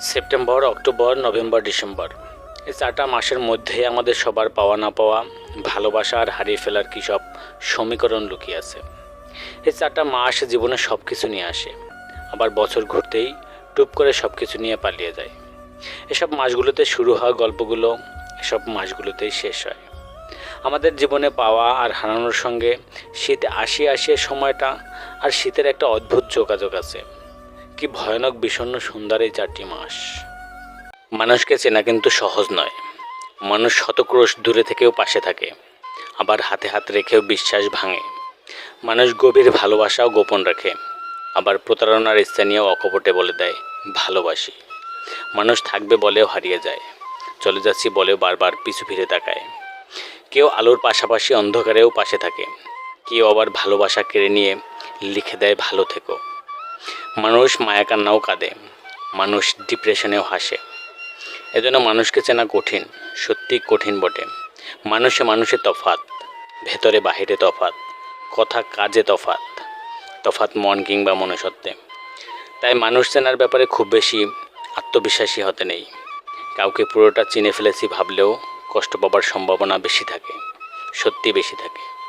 September, October, November, December. এই চারটা মাসের মধ্যে আমাদের সবার পাওয়া না পাওয়া, ভালোবাসা আর হারিয়ে ফেলার কী সব সমীকরণ লুকিয়ে আছে? এই চারটা মাস জীবনে সব কিছু নিয়ে আসে। আবার বছর ঘুরতেই টুপ করে সব কিছু নিয়ে পালিয়ে যায়। এসব মাসগুলোতে শুরু হওয়া গল্পগুলো, এসব মাসগুলোতেই শেষ হয়। আমাদের জীবনে পাওয়া আর হারানোর সঙ্গে শীত আসিয়ে আসিয়ে সময়টা আর শীতের একটা অদ্ভুত যোগাযোগ আছে। কি ভয়ানক বিষণ্ণ সুন্দর এই চারটি মাস? মানুষকে চেনা কিন্তু সহজ নয়। মানুষ শতক্রোশ দূরে থেকেও পাশে থাকে, আবার হাতে হাত রেখেও বিশ্বাস ভাঙে। মানুষ গভীর ভালোবাসাও গোপন রাখে, আবার প্রতারণার স্থানীয় অকপটে বলে দেয়, ভালোবাসি। মানুষ থাকবে বলেও হারিয়ে যায়, চলে যাচ্ছি বলেও বারবার পিছু ফিরে তাকায়। কেউ আলোর পাশাপাশি অন্ধকারেও পাশে থাকে, কেউ আবার ভালোবাসা কেড়ে নিয়ে লিখে দেয়, ভালো থেকো। মানুষ মায়া কান্নাও কাঁদে, মানুষ ডিপ্রেশনেও হাসে। এজন্য মানুষকে চেনা কঠিন, সত্যি কঠিন বটে। মানুষে মানুষে তফাত ভেতরে বাহিরে তফাত কথা কাজে তফাত তফাত মন কিংবা মনুষ্যত্বে। তাই মানুষ চেনার ব্যাপারে খুব বেশি আত্মবিশ্বাসী হতে নেই। কাউকে পুরোটা চিনে ফেলেছি ভাবলেও কষ্ট পাবার সম্ভাবনা বেশি থাকে, সত্যি বেশি থাকে।